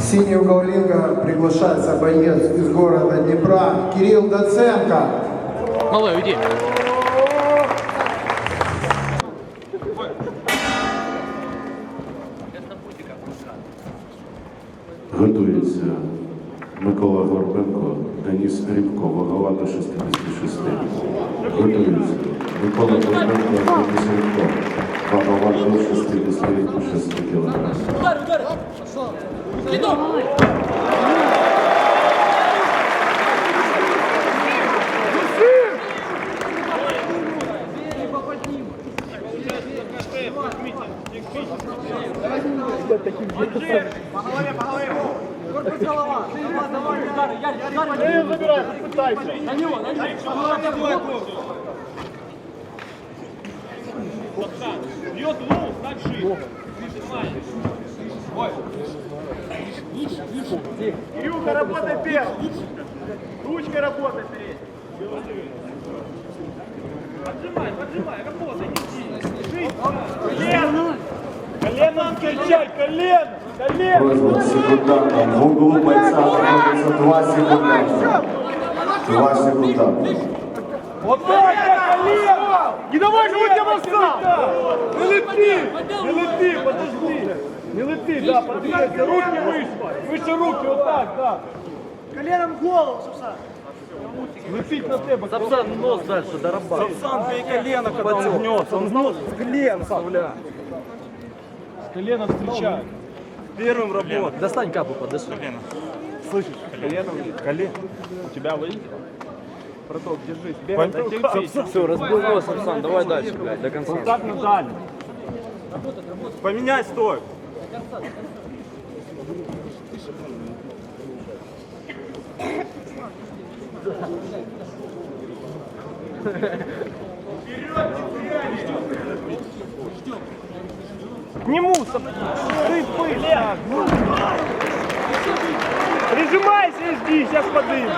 Синего линга приглашается боец из города Днепра Кирилл Доценко. Малой, уйди. Готується Микола Горбенко, Деніс Рібко, вагова до 66. Готується Микола Горбенко, Деніс Рібко, вагова до 66 кг. Кирюха, работай первым. Ручкой работай перед. Поджимай, поджимай, работай, неси. Колено! Колено колено! Колено! Просьба секундантам. В углу бойца находится 2 секунданта. 2 секунданта. Вот так, колено! Не давай же у тебя встал! Не лети! Не лети, подожди! Не лети, да, подвигайся, руки выше! Выше руки, вот так, да! Коленом в голову, Сапсан! Летить на тебе! Сапсан, нос дальше, дорабатывай! Сапсан, бей колено, когда он гнется! Он нос с колена вставляет! С колена встречай! Первым работай! Достань капу, подыши. Слышишь? Коленом, колен. У тебя выйдет? Браток, держись. Бегай, терпи. Все, разбил нос, Арсан, давай дальше, блядь, до конца. Так на дальний. Поменяй стой. К нему, соп- ты пыль. Прижимайся и жди, сейчас подыму.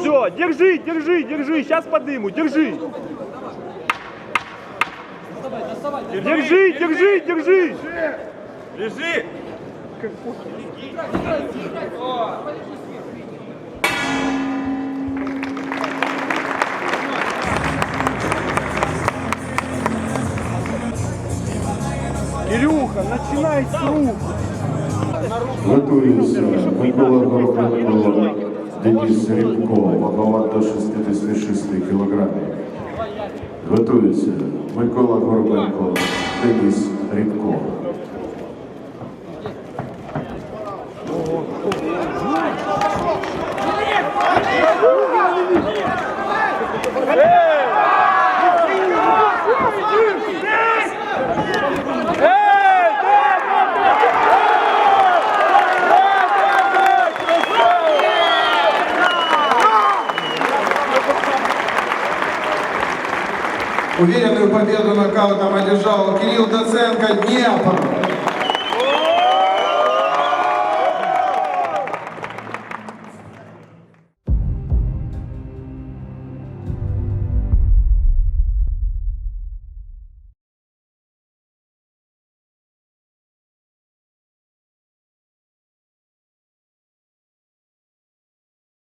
Все, держи, держи, держи, сейчас подыму, держи. Держи, держи, держи. Держи. Кирюха, начинай с рук. Готується Микола Горбенко, Денис Рібко, вагова до 66 кг. Готується Микола Горбенко, Денис Рібко. Уверенную победу нокаутом одержал Кирилл Доценко Днепр.